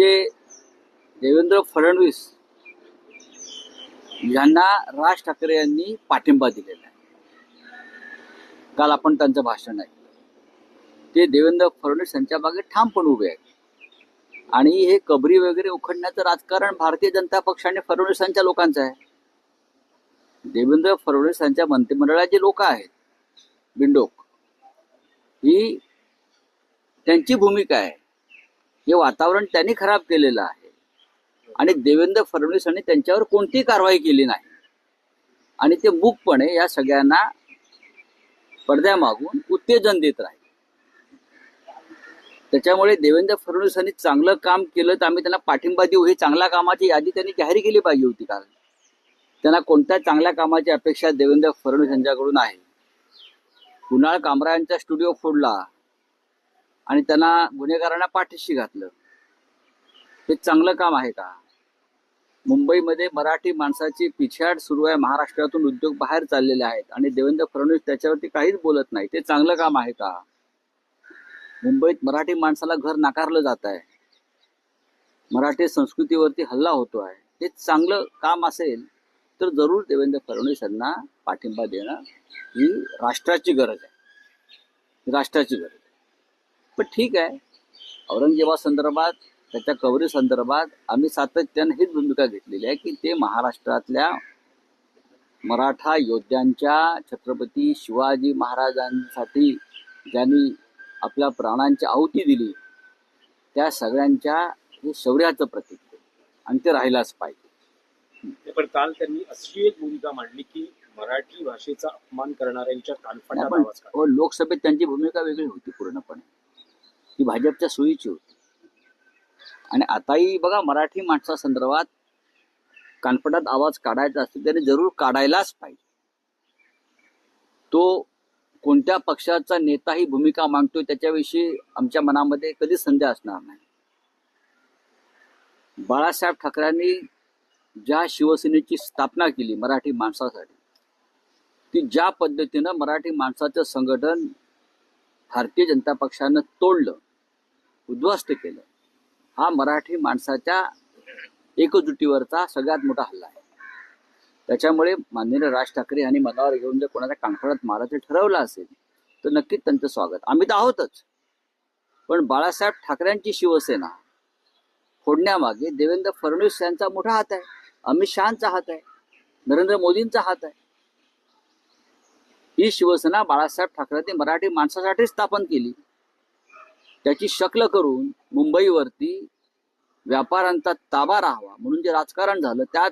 म्हणजे देवेंद्र फडणवीस यांना राज ठाकरे यांनी पाठिंबा दिलेला आहे. काल आपण त्यांचं भाषण ऐकलं. ते देवेंद्र फडणवीस यांच्या मागे ठामपण उभे आहेत. आणि हे कबरी वगैरे उखडण्याचं राजकारण भारतीय जनता पक्ष आणि फडणवीसांच्या लोकांचं आहे. देवेंद्र फडणवीस यांच्या मंत्रिमंडळाचे जे लोक आहेत. बिंडोक ही त्यांची भूमिका आहे. हे वातावरण त्यांनी खराब केलेलं आहे. आणि देवेंद्र फडणवीसांनी त्यांच्यावर कोणतीही कारवाई केली नाही. आणि ते मूकपणे या सगळ्यांना पडद्यामागून उत्तेजन देत राहील. त्याच्यामुळे देवेंद्र फडणवीसांनी चांगलं काम केलं तर आम्ही त्यांना पाठिंबा देऊ. हे चांगल्या कामाची यादी त्यांनी जाहीर केली पाहिजे होती कारण त्यांना कोणत्या चांगल्या कामाची अपेक्षा देवेंद्र फडणवीस यांच्याकडून आहे? कुणाळ कामरा यांचा स्टुडिओ फोडला? आणि त्यांना गुन्हेगारांना पाठीशी घातलं. हे चांगलं काम आहे का? मुंबईमध्ये मराठी माणसाची पिछाड सुरू आहे. महाराष्ट्रातून उद्योग बाहेर चाललेले आहेत. आणि देवेंद्र फडणवीस त्याच्यावरती काहीच बोलत नाही. ते चांगलं काम आहे का? मुंबईत मराठी माणसाला घर नाकारलं जात आहे. मराठी संस्कृतीवरती हल्ला होतो आहे. हे चांगलं काम असेल तर जरूर देवेंद्र फडणवीस यांना पाठिंबा देणं ही राष्ट्राची गरज आहे. राष्ट्राची गरज पण ठीक आहे. औरंगजेबासंदर्भात त्याच्या कवरी संदर्भात आम्ही सातत्यानं हीच भूमिका घेतलेली आहे की ते महाराष्ट्रातल्या मराठा योद्ध्यांच्या छत्रपती शिवाजी महाराजांसाठी ज्यांनी आपल्या प्राणांची आहुती दिली त्या सगळ्यांच्या हे शौर्याचं प्रतीक आहे. आणि ते राहिलाच पाहिजे. पण काल त्यांनी अशी एक भूमिका मांडली की मराठी भाषेचा अपमान करणाऱ्यांच्या काढा हो, लोकसभेत त्यांची भूमिका वेगळी होती पूर्णपणे. ती भाजपच्या सोयीची होती. आणि आताही बघा मराठी माणसासंदर्भात कानपटात आवाज काढायचा असेल त्याने जरूर काढायलाच पाहिजे. तो कोणत्या पक्षाचा नेता ही भूमिका मागतोय त्याच्याविषयी आमच्या मनामध्ये कधी संध्या असणार नाही. बाळासाहेब ठाकरेंनी ज्या शिवसेनेची स्थापना केली मराठी माणसासाठी ती ज्या पद्धतीनं मराठी माणसाचं संघटन भारतीय जनता पक्षानं तोडलं उद्ध्वस्त केलं. हा मराठी माणसाच्या एकजुटीवरचा सगळ्यात मोठा हल्ला आहे. त्याच्यामुळे माननीय राज ठाकरे यांनी मनावर घेऊन जर कोणाच्या कानफडात मारायचं ठरवलं असेल तर नक्कीच त्यांचं स्वागत. आम्ही तर आहोतच. पण बाळासाहेब ठाकरेंची शिवसेना फोडण्यामागे देवेंद्र फडणवीस यांचा मोठा हात आहे अमित शहाचा हात आहे नरेंद्र मोदींचा हात आहे. ही शिवसेना बाळासाहेब ठाकरेंनी मराठी माणसासाठी स्थापन केली. त्याची शक्ल करून मुंबईवरती व्यापाऱ्यांचा ताबा राहावा. म्हणून जे राजकारण झालं त्यात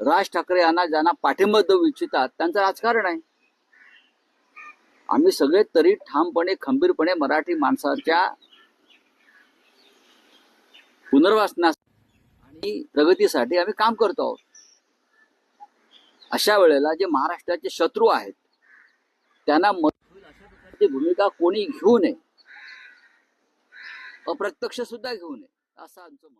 राज ठाकरे यांना ज्यांना पाठिंबा देऊ इच्छितात त्यांचं राजकारण आहे. आम्ही सगळे तरी ठामपणे खंबीरपणे मराठी माणसाच्या पुनर्वासनास आणि प्रगतीसाठी आम्ही काम करतो आहोत. अशा वेळेला जे महाराष्ट्राचे शत्रू आहेत त्यांना मत अशा प्रकारची भूमिका कोणी घेऊ नये. अप्रत्यक्ष सुद्धा घेऊ नये. असं आमचं मत